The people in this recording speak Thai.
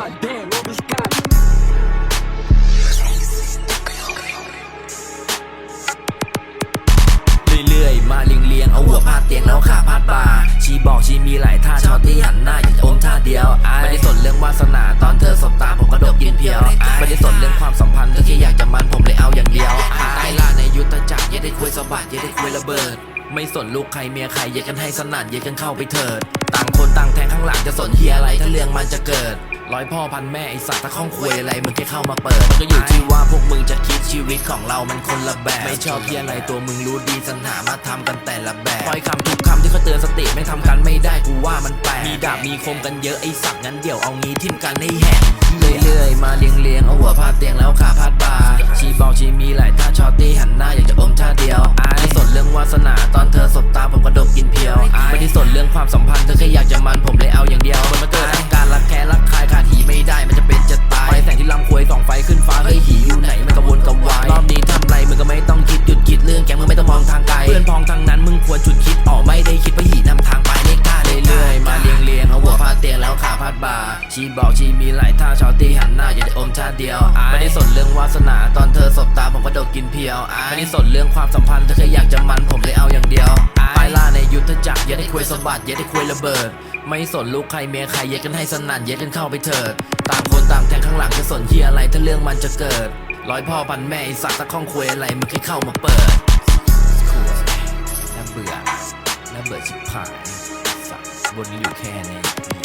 Goddamn, มาลีงเลียงเอาหัวพาเตียงแล้วขาพาดาชีบอกชีมีหลายท่าชอบที่หันหน้าอยู่อมท่าเดียวไม่ได้สนเรื่องวาสนาตอนเธอสบตาผมก็ดกกินเพียวไม่ได้สนเรื่องความสัมพันธ์ก็แค่อยากจะมันผมเลยเอาอย่างเดียวไอ้ล่าในยุทธจักรย่าได้คุยสะบัดย่าได้คุยระเบิด ไม่สนลูกใครเมียใครอย่ากันให้สนั่นอย่ากันเข้าไปเถิด ต่างคนต่างแทงข้างหลังจะสนเฮียอะไรถ้าเรื่องมันจะเกิด ร้อยพ่อพันแม่ไอสัตว์ถ้าข้องคุยอะไรมึงแค่เข้ามาเปิดมันก็อยู่ที่ว่าพวกมึงจะคิดชีวิตของเรามันคนละแบบไม่ชอบเฮียอะไรตัวมึงรู้ดีสรรหามาทำกันแต่ละแบบคอยคำทุกคำที่เขาเตือนสติไม่ทำกันไม่ได้กูว่ามันแปลกมีดาบมีคมกันเยอะไอสัตว์งั้นเดี๋ยวเอางี้ทิ่มกันให้แหกเรื่อยๆมาเลียงเลียงๆเอาหัวพาดเตียงแล้วขาพาดบ่าชีบอกชีมีหลายท่าชอตตี้หันหน้าอยากจะอมท่าเดียวไอ้สนเรื่องวาสนาตอนเธอสบตาผมก็ดกกินเพียวไม่ได้สนเรื่องความสัมพันธ์เธอแค่อยากจะมันผมเลยเอาอย่างเดียวมันมาเกิดอาการรักแค้ มึงไม่ต้องมองทางไกล เพื่อนพ้องทางนั้นมึงควรจุดคิดออกไม่ได้คิดว่าหีนำทางไปไม่กล้าเรื่อยๆมาเลียงเลียงเอาหัวพาดเตียงแล้วขาพาดบ่าชีบอกชีมีหลายท่าชาวตีหันหน้าอย่าได้อมท่าเดียวไม่ได้สนเรื่องวาสนาตอนเธอสบตาผมก็โดดกินเพียวไม่ได้สนเรื่องความสัมพันธ์เธอแค่อยากจะมันผมเลยเอาอย่างเดียวไปล่าในยุทธจักรอย่าได้คุยสะบัดอย่าได้คุยระเบิด ไม่สนลูกใครเมียใครเย็ดกันให้สนั่นเย็ดกันเข้าไปเถิดต่างคนต่างแทงข้างหลังจะสนเฮียอะไรถ้าเรื่องมันจะเกิดร้อยพ่อพันแม่ไอสัตว์ตะข้องคุยอะไรมึงแค่เข้ามาเปิด ผ่ายสัตว์บนนี้อยู่แค่นี้